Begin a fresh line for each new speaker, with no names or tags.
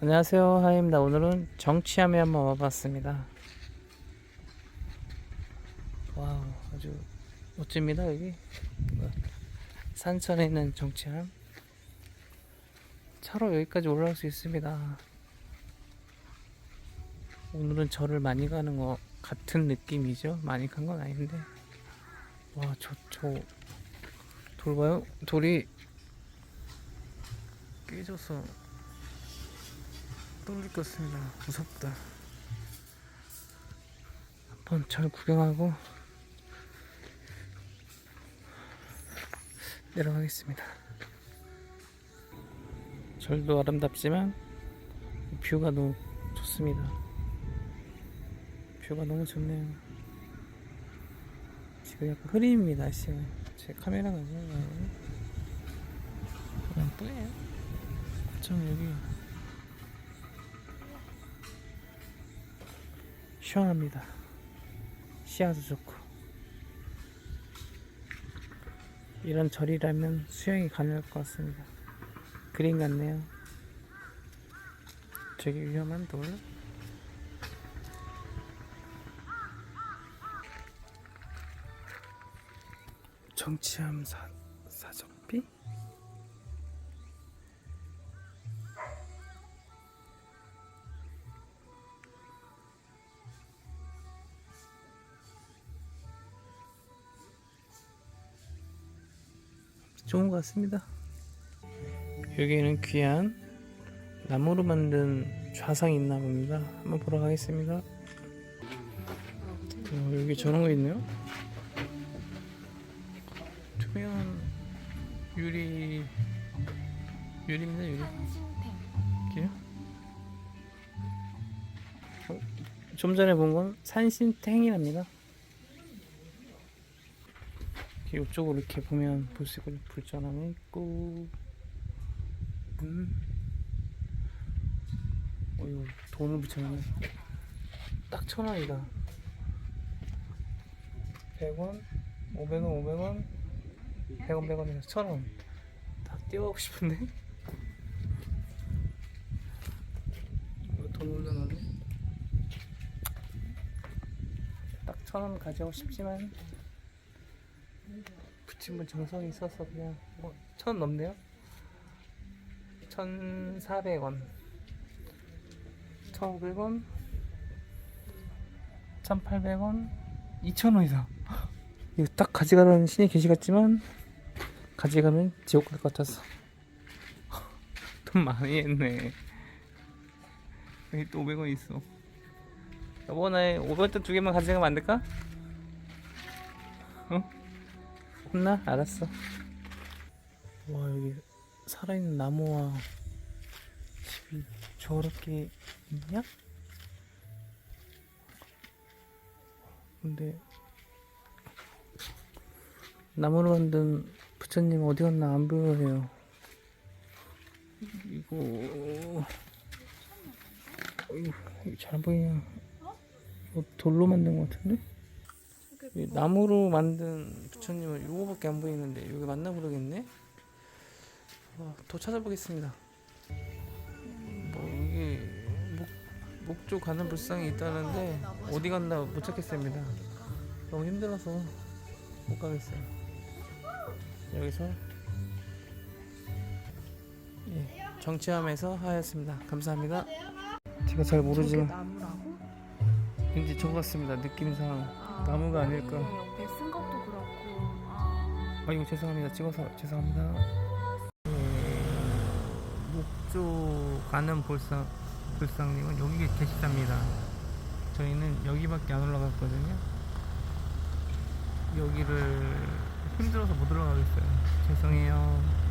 안녕하세요. 하임입니다 오늘은 정치함에 한번 와봤습니다. 와우 아주 멋집니다 여기. 산천에 있는 정치함 차로 여기까지 올라올 수 있습니다. 오늘은 절을 많이 가는 것 같은 느낌이죠. 많이 간 건 아닌데. 와 저 저 돌 봐요? 돌이 깨져서 뚫릴 것 같습니다. 무섭다. 한번 절 구경하고 내려가겠습니다. 절도 아름답지만 뷰가 너무 좋습니다. 뷰가 너무 좋네요. 지금 약간 흐림입니다, 날씨가. 제 카메라가 좀 예쁘네요. 좀 여기 시원합니다. 시야도 좋고 이런 절이라면 수영이 가능할 것 같습니다. 그림 같네요. 저기 위험한 돌. 정치함 사, 사정 좋은 것 같습니다. 여기에는 귀한 나무로 만든 좌상이 있나 봅니다. 한번 보러 가겠습니다. 어, 여기 저런 거 있네요. 투명 유리 유리입니다 유리. 이게요? 어, 좀 전에 본 건 산신탱이랍니다. 이렇게 이쪽으로 이렇게 보면 볼 수 있고 불전함이 있고. 음. 어이구 돈을 붙여놨네. 딱 천 원이다. 100원 500원 500원. 100원 100원에서 천원. 다 띄워가고 싶은데? 이거 돈 올려놨네? 딱 천원 가져가고 싶지만 붙임은 정성이 있어서 그냥 뭐, 천 넘네요. 천사백 원, 천오백 원, 천팔백 원, 이천 원이다. 이거 딱 가져가라는 신이 계시 같지만 가져가면 지옥 갈 것 같아서 돈 많이 했네. 여기 또 500원 있어. 이번에 500원 두 개만 가져가면 안 될까? 어? 혼나? 알았어. 와 여기 살아있는 나무와 집이 저렇게 있냐? 근데 나무로 만든 부처님 어디 갔나 안 보여요. 이거 이거 잘안 보이냐? 이거 돌로 만든 것 같은데? 이 나무로 만든 부처님은 요거밖에 안 보이는데 여기 맞나 모르겠네. 어, 더 찾아보겠습니다. 뭐 여기 목 목조 가는 불상이 있다는데 어디 갔나 못 찾겠습니다. 너무 힘들어서 못 가겠어요. 여기서 예, 정치함에서 하였습니다. 감사합니다. 제가 잘 모르지만? 왠지 저거 같습니다. 느낌상 나무가 아닐까.
옆에 쓴 것도 그렇고. 아,
아이고 죄송합니다. 찍어서 죄송합니다. 목조 가는 볼상 불상님은 여기 계시답니다. 저희는 여기밖에 안 올라갔거든요. 여기를 힘들어서 못 올라가겠어요. 죄송해요.